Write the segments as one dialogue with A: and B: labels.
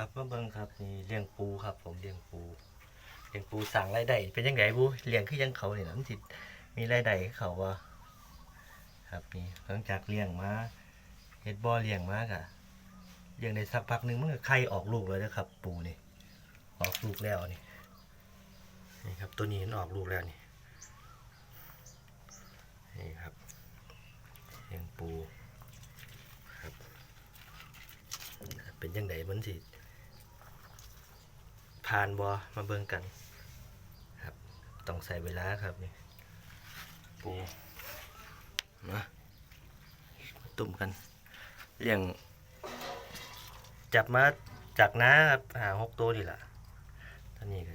A: ครับมาเบิ่งครับนี่เลี้ยงปูครับ ผมเลี้ยงปูเลี้ยงปูสั่งรายได้เป็นยังไงบูเลี้ยงคือยังเขาเนี่ยมันสิมีรายได้ให้เขาว่าครับนี่หลังจากเลี้ยงมาเฮ็ดบอเลี้ยงมากอะเลี้ยงได้สักพักหนึงมันก็ไข่ออกลูกเลยนะครับ ปูนี่ออกลูกแล้วนี่นี่ครับตัวนี้มันออกลูกแล้วนี่นี่ครับเลี้ยงปูครับ เป็นยังไงมันสิ ผ่านบอมาเบิ่งกัน ครับ ต้องใส่เวลาครับนี่ปูมาตุ่มกันเลี้ยง จับมาจากน้าครับหาหกตัวดีละตอนนี้ก็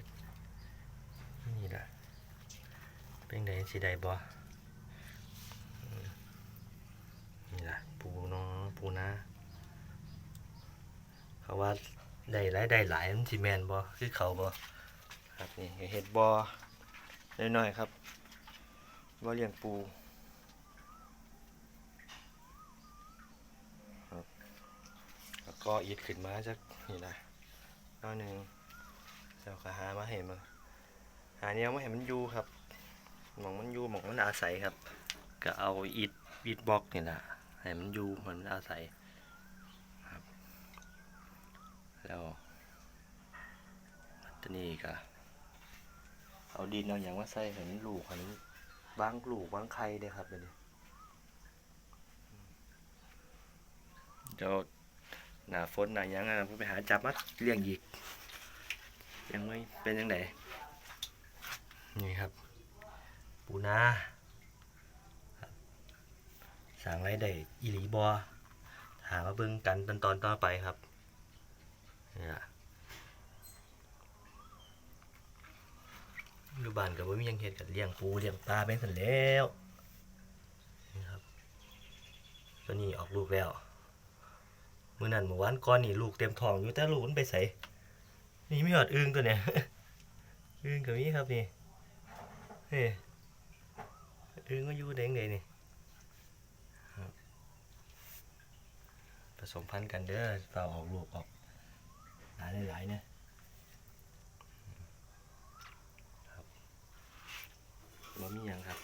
A: นี่ละเป็นไงสิได้บอมนี่ละปูเน้องปูนา เขาว่า ได้หลายได้หลายมันสิแมนบ่คือเขาบ่ครับนี่เห็ดบ่น้อยๆครับบ่เลี้ยงปูครับแล้วก็อีดขึ้นมาจากนี่นะน้อยหนึ่งเจ้าก็หามาให้มาหาเนี่ยมาให้มันอยู่ครับหมองมันอยู่หมองมันอาศัยครับ ก็เอาอิฐอิฐบล็อกนี่แหละให้มันอยู่มันอาศัย แล้วตัวนี้ก็เอาดินเอาอย่างมาใส่ให้มันลูกให้มันวางลูกวางไข่เด้ครับเดี๋ยนี้เดี๋ยวหน้าฝนหน้ายังอะผมไปหาจับมาเลี้ยงอีกยังไม่เป็นยังไงนี่ครับ ปูนาสั่งไรได้อีหลีบอหามาเบิ่งกันตอนตอนต่อไปครับ นี่ละอยู่บ้านกับว่ามียังเห็ดกับเลี้ยงปูเลี้ยงปลาเป็นสันแล้วนี่ครับตัวนี้ออกลูกแล้วมื่อนั้นเมื่อวานก่อนนี่ลูกเต็มท้องอยู่แต่ลูกมันไปใส่นี่ไม่หอดอึ้งตัวเนี่ยอึ้งกับนี้ครับนี่เฮ้ยอึ้งก็อยู่เด้งเลยนี่ผสมพันธุ์กันเด้อเปล่าออกลูกออกาหลายๆเนี่ยครับบ่มีหยังครับ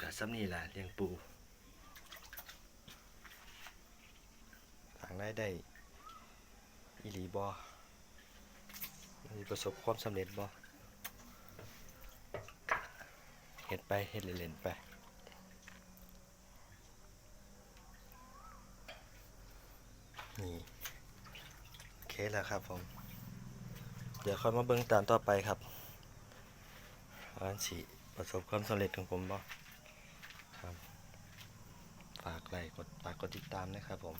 A: กะซ้ำนี่ล่ะเลี้ยงปูทางได้ได้อีหลีบอมีประสบความสำเร็จบอเฮ็ดไปเฮ็ดเล่นๆไปนี่ แล้วครับผม เดี๋ยวค่อยมาเบิ้งตามต่อไปครับว่าสิประสบความสำเร็จของผมบ่ครับ ฝากไลค์กดฝากกดติดตามนะครับผม